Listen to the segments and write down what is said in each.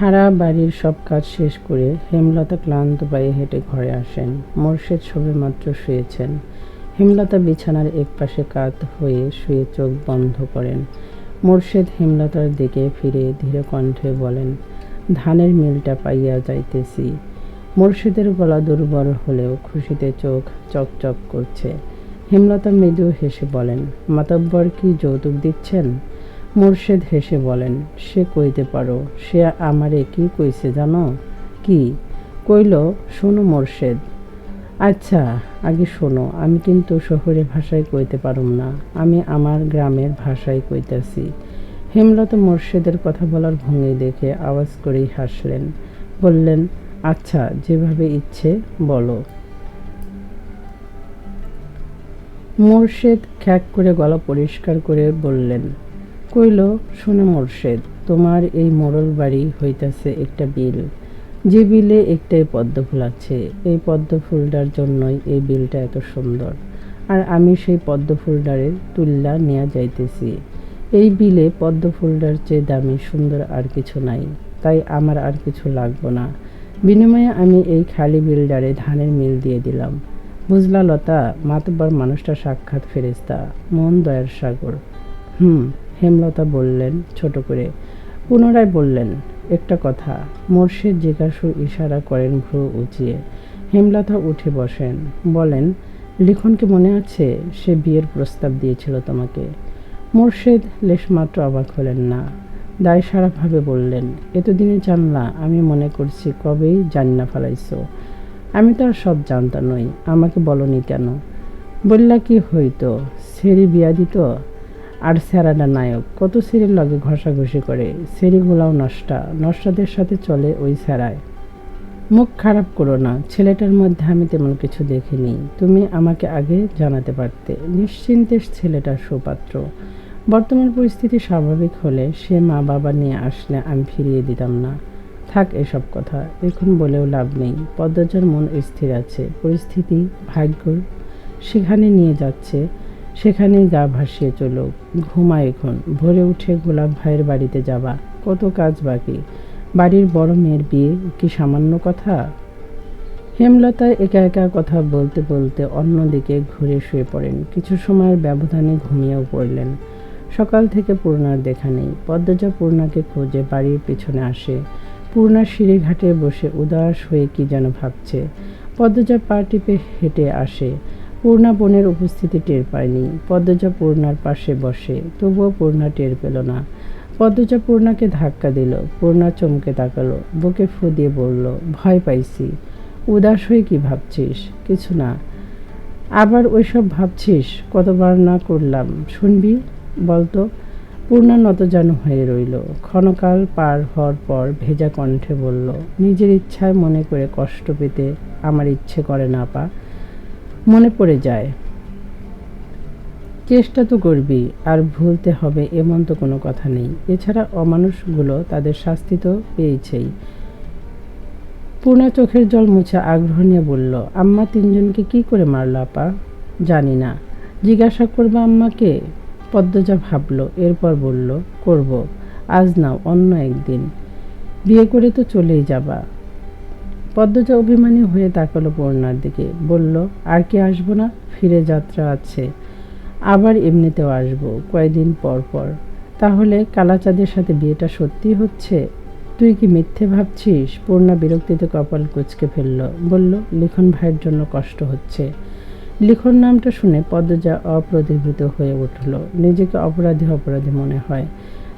সারা বাড়ির সব কাজ শেষ করে হেমলতা ক্লান্ত পায়ে হেঁটে ঘরে আসেন। মোর্শেদ সবেমাত্র শুয়েছেন। হেমলতা বিছানার একপাশে কাত হয়ে শুয়ে চোখ বন্ধ করেন। মোর্শেদ হেমলতার দিকে ফিরে ধীরে কণ্ঠে বলেন, ধানের মিলটা পাইয়া যাইতেছি। মোর্শেদের গলা দুর্বল হলেও খুশিতে চোখ চকচক করছে। হেমলতা মৃদু হেসে বলেন, মাতব্বর কি যৌতুক দিচ্ছেন? মোর্শেদ হেসে বলেন, সে কইতে পারো, সে আমারে কি কইছে জানো? কি? কইল, শোনো মোর্শেদ। আচ্ছা আগে শোনো, আমি কিন্তু শহরের ভাষায় কইতে পারুম না, আমি আমার গ্রামের ভাষায় কইতাছি। হেমলত মোর্শেদের কথা বলার ভঙ্গি দেখে আওয়াজ করেই হাসলেন, বললেন আচ্ছা যেভাবে ইচ্ছে, বলো। মোর্শেদ খ্যাক করে গলা পরিষ্কার করে বললেন কইল, শোনো মোর্শেদ, তোমার এই মোড়ল বাড়ি হইতাছে একটা বিল। যে বিলে একটাই পদ্ম ফুল আছে, এই পদ্ম ফুলটার জন্যই এই বিলটা এত সুন্দর। আর আমি সেই পদ্ম ফুলটারে তুল্লা নিয়ে যাইতেছি। এই বিলে পদ্ম ফুলটার চেয়ে দামি, সুন্দর আর কিছু নাই। তাই আমার আর কিছু লাগবো না। বিনিময়ে আমি এই খালি বিলডারে ধানের মিল দিয়ে দিলাম। বুঝলা লতা, মাতব্বর মানুষটা সাক্ষাৎ ফেরেস্তা মন দয়ার সাগর। হুম। হেমলতা বললেন, ছোট করে। পুনরায় বললেন, একটা কথা, মোর্শেদ জিজ্ঞাসু ইশারা করেন ভ্রু উঁচিয়ে। হেমলতা উঠে বসেন, বলেন লিখনকে মনে আছে সে বিয়ের প্রস্তাব দিয়েছিল তোমাকে? মোর্শেদ লেশমাত্র অবাক হলেন, না। দায় সারাভাবে বললেন, এতদিনে জানলা, আমি মনে করছি কবেই জান্না ফেলাইছো। আমি তো আর সব জানতা নই, আমাকে বলনি কেন? বললা কি হইতো সেরি বিয়া দিত? আর স্যারাডা নায়ক, কত সেরির লগে ঘষাঘষি করে সেরিগুলাও নষ্টা, নষ্টাদের সাথে চলে ওই স্যারায়। মুখ খারাপ করো না, ছেলেটার মধ্যে আমি তেমন কিছু দেখিনি, তুমি আমাকে আগে জানাতে পারতে। নিশ্চিন্তে ছেলেটার সুপাত্র। বর্তমান পরিস্থিতি স্বাভাবিক হলে সে মা বাবা নিয়ে আসলে আমি ফিরিয়ে দিতাম না। থাক এসব কথা, এখন বলেও লাভ নেই। পদ্মজার মন স্থির আছে, পরিস্থিতি ভাগ্য সেখানে নিয়ে যাচ্ছে। সেখানেই গা ভাসিয়ে চলো। ঘুমা এখন। ভোরে উঠে গোলাপ ভাইয়ের বাড়িতে যাবা। কত কাজ বাকি। বাড়ির বড় মেয়ের বিয়ে কি সামান্য কথা? হেমলতা একা একা কথা বলতে বলতে অন্যদিকে ঘুরে শুয়ে পড়েন। কিছু সময়ের ব্যবধানে ঘুমিয়েও পড়লেন। সকাল থেকে পূর্ণার দেখা নেই। পদ্মজা পূর্ণাকে খোঁজে বাড়ির পিছনে আসে। পূর্ণা সিঁড়ি ঘাটে বসে উদাস হয়ে কি যেন ভাবছে। পদ্মজা পা টিপে হেঁটে আসে। পূর্ণা বোনের উপস্থিতি টের পায়নি। পদ্মজা পূর্ণার পাশে বসে, তবুও পূর্ণা টের পেল না। পদ্মজা পূর্ণাকে ধাক্কা দিল, পূর্ণা চমকে তাকালো, বুকে ফু দিয়ে বলল, ভয় পাইছি। উদাস হয়ে কি ভাবছিস? কিছু না। আবার ওইসব ভাবছিস? কতবার না করলাম। শুনবি, বলতো? পূর্ণা নত নতজানু হয়ে রইল। ক্ষণকাল পার হওয়ার পর ভেজা কণ্ঠে বলল, নিজের ইচ্ছায় মনে করে কষ্ট পেতে আমার ইচ্ছে করে না পা মনে পড়ে যায়। চেষ্টা তো করবি, আর ভুলতে হবে এমন তো কোনো কথা নেই। এছাড়া অমানুষগুলো তাদের শাস্তি তো পেয়েছেই। পূর্ণা চোখের জল মুছে আগ্রহ নিয়ে বলল, আম্মা তিনজনকে কি করে মারল আপা? জানি না। জিজ্ঞাসা করবে আম্মাকে? পদ্মজা ভাবলো, এরপর বলল, করব। আজ নাও, অন্য একদিন। বিয়ে করে তো চলেই যাবা। পদ্মজা অভিমানী হয়ে তাকালো পূর্ণার দিকে। বলল, আর কি আসব না? ফিরে যাত্রা আছে। আবার এমনিতেও আসব কয়েকদিন পর পর। তাহলে কালাচাঁদের সাথে বিয়েটা সত্যি হচ্ছে? তুই কি মিথ্যে ভাবছিস? পূর্ণা বিরক্তিতে কপাল কুচকে ফেলল। বলল, লিখন ভাইয়ের জন্য কষ্ট হচ্ছে। লিখন নামটা শুনে পদ্মজা অপ্রতিভূত হয়ে উঠল। নিজেকে অপরাধী অপরাধী মনে হয়।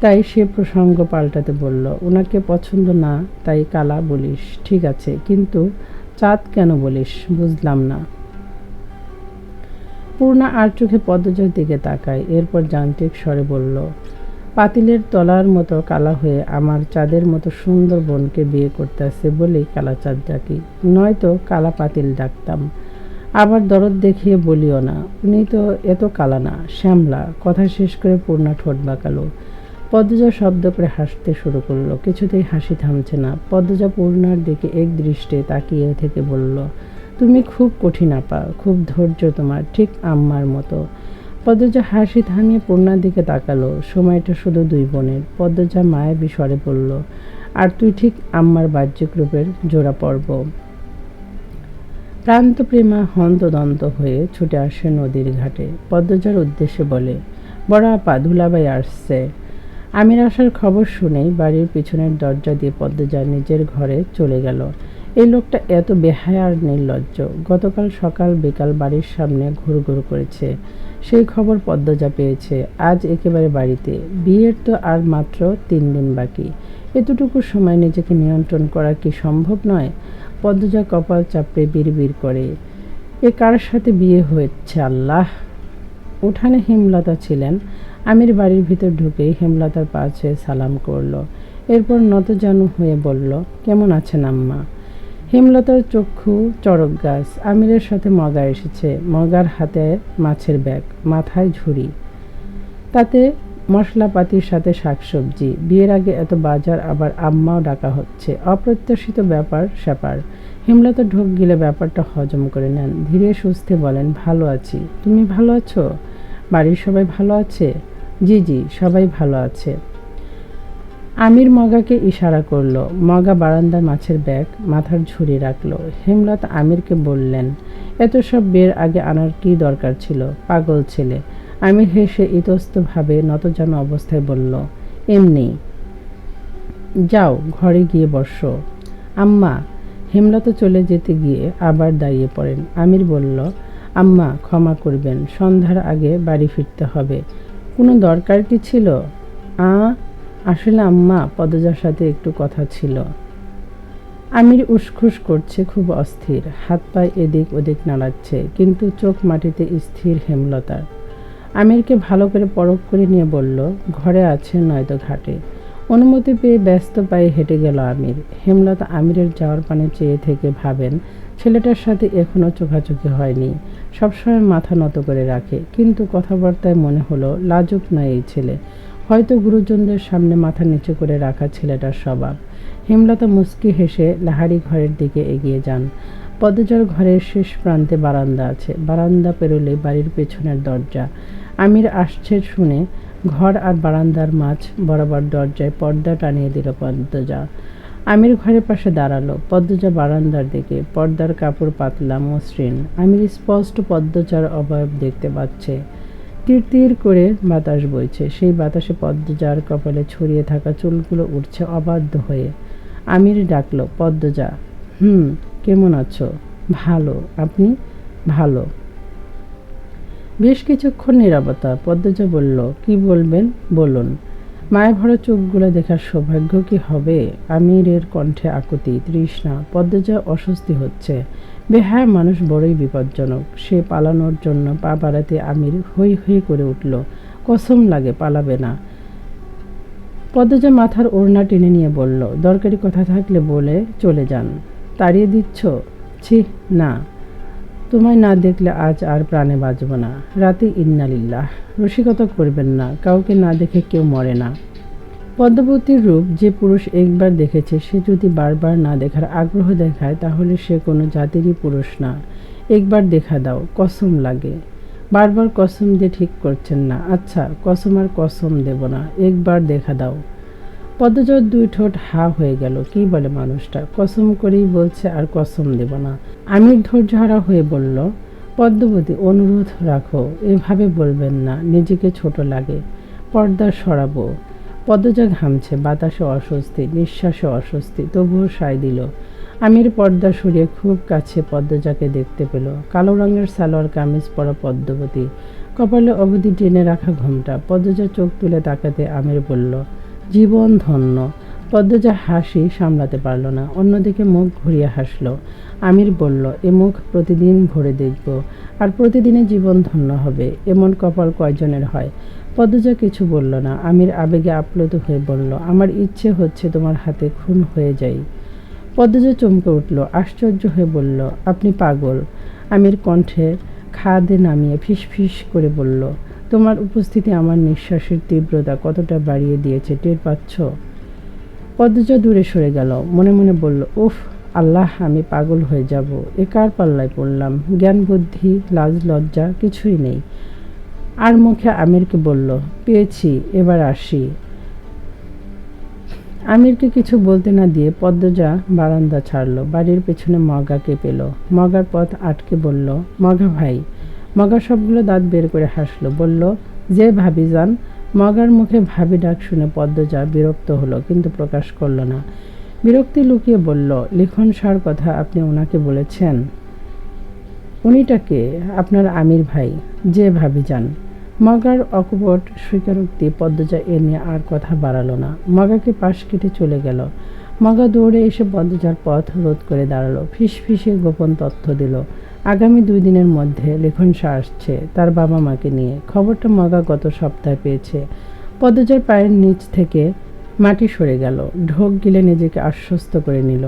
তাই সে প্রসঙ্গ পাল্টাতে বলল, ওনাকে পছন্দ না, তাই কালা বলিস, ঠিক আছে, কিন্তু চাঁদ কেন বলিস, বুঝলাম না। পূর্ণা আর চোখে পদ্মজার দিকে তাকায়, এরপর যান্ত্রিক স্বরে বলল, পাতিলের তলার মতো কালা হয়ে আমার চাঁদের মতো সুন্দর বোনকে বিয়ে করতে আসে বলেই কালা চাঁদ ডাকি। নয়তো কালা পাতিল ডাকতাম। আবার দরদ দেখিয়ে বলিও না, উনি তো এত কালা না, শ্যামলা, কথা শেষ করে পূর্ণা ঠোঁট বাঁকালো। পদ্মজা শব্দ করে হাসতে শুরু করল। কিছুতেই হাসি থামছে না। পদ্মজা পূর্ণার দিকে এক দৃষ্টে তাকিয়ে থেকে বলল, তুমি খুব কঠিন আপা, খুব ধৈর্য তোমার, ঠিক আম্মার মতো। পদ্মজা হাসি থামিয়ে পূর্ণার দিকে তাকালো। সময়টা শুধু দুই বোনের। পদ্মজা মায়ের বিস্বরে বলল, আর তুই ঠিক আম্মার বাহ্যিক রূপের জোড়া পর্ব। প্রান্তপ্রেমা হন্তদন্ত হয়ে ছুটে আসে নদীর ঘাটে। পদ্মজার উদ্দেশ্যে বলে, বড় আপা, ধুলাবাই আসছে। আমির আসার খবর শুনেই বাড়ির পিছনের দরজা দিয়ে পদ্মজা নিজের ঘরে চলে গেল। এই লোকটা এত বেহায় আর নির্লজ্জ। গতকাল সকাল বিকাল বাড়ির সামনে ঘুরঘুর করেছে। সেই খবর পদ্মজা পেয়েছে। আজ একেবারে বাড়িতে। বিয়ের তো আর মাত্র তিন দিন বাকি। এতটুকু সময় নিজেকে নিয়ন্ত্রণ করা কি সম্ভব নয়? পদ্মজা কপাল চাপড়ে বিড়বিড় করে, এ কার সাথে বিয়ে হয়েছে আল্লাহ? উঠানে হিমলতা ছিলেন। আমির বাড়ির ভিতর ঢুকেই হেমলতার পা ছুঁয়ে সালাম করল। এরপর নতজানু হয়ে বলল, কেমন আছেন আম্মা? হেমলতার চক্ষু চড়ক গাছ। আমিরের সাথে মগা এসেছে, মগার হাতে মাছের ব্যাগ, মাথায় ঝুড়ি। তাতে মশলাপাতির সাথে শাকসবজি। বিয়ের আগে এত বাজার, আবার আম্মাও ডাকা হচ্ছে। অপ্রত্যাশিত ব্যাপার স্যাপার। হেমলতা ঢোক গিলে ব্যাপারটা হজম করে নেন। ধীরে সুস্থে বলেন, ভালো আছি। তুমি ভালো আছো? বাড়ির সবাই ভালো আছে? জি জি, সবাই ভালো আছে। আমির মগাকে ইশারা করল, মগা বারান্দার মাছের ব্যাগ মাথার ঝুড়ি রাখল। হেমলত আমিরকে বললেন, এত সব বের আগে আনার কি দরকার ছিল? পাগল ছেলে। আমির হেসে ইতস্তভাবে নতজান অবস্থায় বলল, এমনি। যাও, ঘরে গিয়ে বসো। আম্মা। হেমলতা চলে যেতে গিয়ে আবার দাঁড়িয়ে পড়েন। আমির বলল, আম্মা, ক্ষমা করবেন, সন্ধ্যার আগে বাড়ি ফিরতে হবে। কোনো দরকার কি ছিল? আ, আসলে আম্মা পদজার সাথে একটু কথা ছিল। আমির উসখুস করছে খুব অস্থির, হাত পায়ে এদিক ওদিক নাড়াচ্ছে, কিন্তু চোখ মাটিতে স্থির হেমলতার। আমিরকে ভালো করে পরখ করে নিয়ে বলল, ঘরে আছে নয়তো ঘাটে। অনুমতি পেয়ে ব্যস্ত পায়ে হেঁটে গেল আমির। হেমলতা আমিরের যাওয়ার পানে চেয়ে থেকে ভাবেন ছেলেটার সাথে এখনও চোখাচোখি হয়নি। সবসময় মাথা নত করে রাখে, কিন্তু কথাবার্তায় মনে হলো, লাজুক নয় এই ছেলে। হয়তো গুরুজনদের সামনে মাথা নিচু করে রাখা ছেলেটার স্বভাব। হেমলতা মুস্কি হেসে লাহারি ঘরের দিকে এগিয়ে যান। পদজর ঘরের শেষ প্রান্তে বারান্দা আছে। বারান্দা পেরোলে বাড়ির পেছনের দরজা। আমির আসছে শুনে ঘর আর বারান্দার মাছ বরাবর দরজায় পর্দা টানিয়ে দিল পদ্মজা আমির ঘরের পাশে দাঁড়াল, পদ্মজা বারান্দার দিকে, পর্দার কাপড় পাতলা, মসৃণ। আমির স্পষ্ট পদ্মজার অবয়ব দেখতে পাচ্ছে। তীর করে বাতাস বইছে। সেই বাতাসে পদ্মজার কপালে ছড়িয়ে থাকা চুলগুলো উঠছে অবাধ্য হয়ে। আমির ডাকলো, পদ্মজা, হুম, কেমন আছো? ভালো, আপনি? ভালো। বেশ কিছুক্ষণ নিরাপত্তা। পদ্মজা বলল, কি বলবেন? বলুন। মায়ের ভরা চোখগুলো দেখার সৌভাগ্য কি হবে? আমিরের কণ্ঠে আকুতি, তৃষ্ণা, পদ্মজা অস্বস্তি হচ্ছে। বেহায় মানুষ বড়ই বিপজ্জনক। সে পালানোর জন্য পা বাড়াতে আমির হই হই করে উঠল। কসম লাগে, পালাবে না। পদ্মজা মাথার ওড়না টেনে নিয়ে বলল, দরকারি কথা থাকলে বলে চলে যান। তাড়িয়ে দিচ্ছ? ছি, না। তোমায় না দেখলে আজ আর প্রাণে বাঁচব না। রাতে ইন্নালিল্লাহ, রসিকতা করবেন না, কাউকে না দেখে কেউ মরে না। পদ্মবতীর রূপ যে পুরুষ একবার দেখেছে, সে যদি বারবার না দেখার আগ্রহ দেখায়, তাহলে সে কোনো জাতিরই পুরুষ না। একবার দেখা দাও, কসম লাগে। বারবার কসম দিয়ে ঠিক করছেন না। আচ্ছা কসম আর কসম দেব না। একবার দেখা দাও। পদ্মজর দুই ঠোঁট হা হয়ে গেল। কি বলে মানুষটা? কসম করেই বলছে, আর কসম দেব না। আমির ধৈর্যহারা হয়ে বলল, পদ্মবতী, অনুরোধ রাখো, এভাবে বলবেন না, নিজেকে ছোট লাগে, পর্দা সরাবো। পদ্মজা ঘামছে, বাতাসে অস্বস্তি, নিঃশ্বাসে অস্বস্তি, তবুও সায় দিল। আমির পর্দা সরিয়ে খুব কাছে পদ্মজাকে দেখতে পেল। কালো রঙের সালোয়ার কামিজ পরা পদ্মবতী। কপালে অবধি টেনে রাখা ঘুমটা। পদ্মজা চোখ তুলে তাকাতে আমির বলল জীবন ধন্য। পদ্মজা হাসি সামলাতে পারল না। অন্যদিকে মুখ ঘুরিয়ে হাসলো। আমির বলল, এ মুখ প্রতিদিন ভরে দেখব। আর প্রতিদিনে জীবন ধন্য হবে। এমন কপাল কয়জনের হয়? পদ্মজা কিছু বলল না। আমির আবেগে আপ্লুত হয়ে বলল, আমার ইচ্ছে হচ্ছে তোমার হাতে খুন হয়ে যাই। পদ্মজা চমকে উঠল, আশ্চর্য হয়ে বলল, আপনি পাগল। আমির কণ্ঠে খাদে নামিয়ে ফিস ফিস করে বলল তোমার উপস্থিতি আমার নিঃশ্বাসের তীব্রতা কতটা বাড়িয়ে দিয়েছে, টের পাচ্ছ? পদ্মজা দূরে সরে গেল, মনে মনে বলল, উফ, আল্লাহ, আমি পাগল হয়ে যাব। এ কার পাল্লায় পড়লাম? জ্ঞান, বুদ্ধি, লাজ, লজ্জা, কিছুই নেই। আর মুখে আমিরকে বলল, পেয়েছি, এবার আসি। আমিরকে কিছু বলতে না দিয়ে পদ্মজা বারান্দা ছাড়লো, বাড়ির পেছনে মগাকে পেল। মগার পথ আটকে বলল, মগা ভাই মগা সবগুলো দাঁত বের করে হাসলো, বলল, যে ভাবি যান। মগার মুখে ভাবি ডাক শুনে পদ্মজা বিরক্ত হলো, কিন্তু প্রকাশ করল না। বিরক্তি লুকিয়ে বলল, লিখন সার কথা আপনি ওনাকে বলেছেন? উনিটাকে আপনার আমির ভাই, যে ভাবি যান। মগার অকপট স্বীকারোক্তি পদ্মজা এ নিয়ে আর কথা বাড়ালো না। মগাকে পাশ কেটে চলে গেল। মগা দৌড়ে এসে পদ্মজার পথ রোধ করে দাঁড়াল ফিস ফিসে গোপন তথ্য দিল। আগামী দুই দিনের মধ্যে লেখন শাহ আসছে তার বাবা মাকে নিয়ে। খবরটা মগা গত সপ্তাহে পেয়েছে। পদ্মজার পায়ের নিচ থেকে মাটি সরে গেল। ঢোক গিলে নিজেকে আশ্বস্ত করে নিল।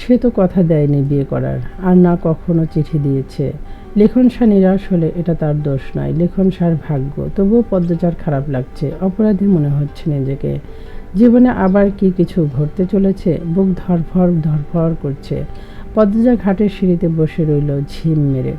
সে তো কথা দেয়নি বিয়ে করার, আর না কখনো চিঠি দিয়েছে। লেখন শাহ নিরাশ হলে এটা তার দোষ নয়। লেখন শাহর ভাগ্য, তবুও পদ্মচার খারাপ লাগছে। অপরাধী মনে হচ্ছে নিজেকে। জীবনে আবার কি কিছু ঘটতে চলেছে? বুক ধরফর ধরফর করছে। পদ্মজা ঘাটের সিঁড়িতে বসে রইল ঝিম মেরে।